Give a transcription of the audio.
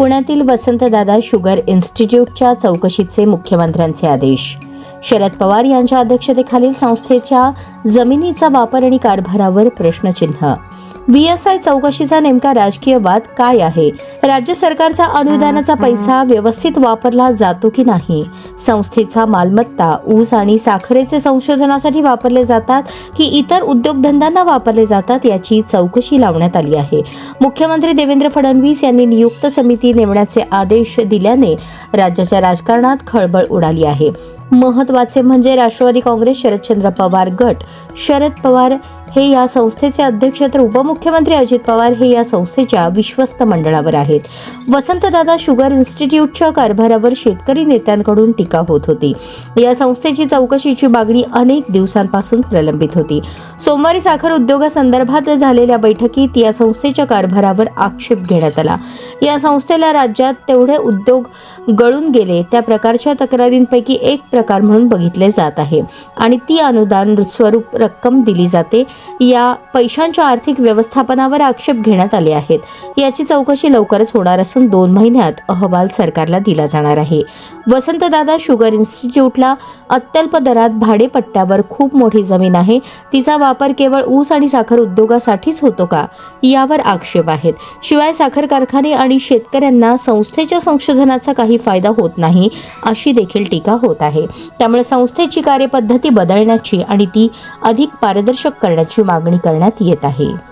पुण्यातील वसंतदादा शुगर इन्स्टिट्यूटच्या चौकशीचे मुख्यमंत्र्यांचे आदेश. शरद पवार यांच्या अध्यक्षतेखालील संस्थेच्या जमिनीचा वापर आणि कारभारावर प्रश्नचिन्ह. बी एस आय चौकशीचा नेमका राजकीय वाद काय आहे? राज्य सरकारचा अनुदानाचा पैसा व्यवस्थित वापरला जातो की नाही? संस्थेचा मालमत्ता ऊस आणि साखरेचे संशोधनासाठी वापरले जातात की इतर उद्योगधंद्यांना वापरले जातात याची चौकशी लावण्यात आली आहे. मुख्यमंत्री देवेंद्र फडणवीस यांनी नियुक्त समिती नेमण्याचे आदेश दिल्याने राज्याच्या राजकारणात खळबळ उडाली आहे. महत्त्वाचे म्हणजे राष्ट्रवादी काँग्रेस शरदचंद्र पवार गट. शरद पवार हे या संस्थेचे अध्यक्ष तर उपमुख्यमंत्री अजित पवार हे या संस्थेच्या विश्वस्त मंडळावर आहेत. वसंतदादा शुगर इन्स्टिट्यूटच्या कारभारावर शेतकरी नेत्यांकडून टीका होत होती. या संस्थेची चौकशीची मागणी अनेक दिवसांपासून प्रलंबित होती. सोमवारी साखर उद्योगासंदर्भात झालेल्या बैठकीत या संस्थेच्या कारभारावर आक्षेप घेण्यात आला. या संस्थेला राज्यात तेवढे उद्योग गळून गेले. त्या प्रकारच्या तक्रारींपैकी एक प्रकार म्हणून बघितले जात आहे. आणि ती अनुदान स्वरूप रक्कम दिली जाते. या पैशांच्या आर्थिक व्यवस्थापनावर आक्षेप घेण्यात आले आहेत. याची चौकशी लवकरच होणार असून दोन महिन्यात अहवाल सरकारला दिला जाणार आहे. वसंतदादा शुगर इन्स्टिट्यूटला अत्यल्प दरात भाडेपट्ट्यावर खूप मोठी जमीन आहे. तिचा वापर केवळ ऊस आणि साखर उद्योगासाठीच होतो का? यावर आक्षेप आहेत. शिवाय साखर कारखाने आणि शेतकऱ्यांना संस्थेच्या संशोधनाचा काही फायदा होत नाही अशी देखील टीका होत आहे. त्यामुळे संस्थेची कार्यपद्धती बदलण्याची आणि ती अधिक पारदर्शक करण्याची मागणी करण्यात येत आहे.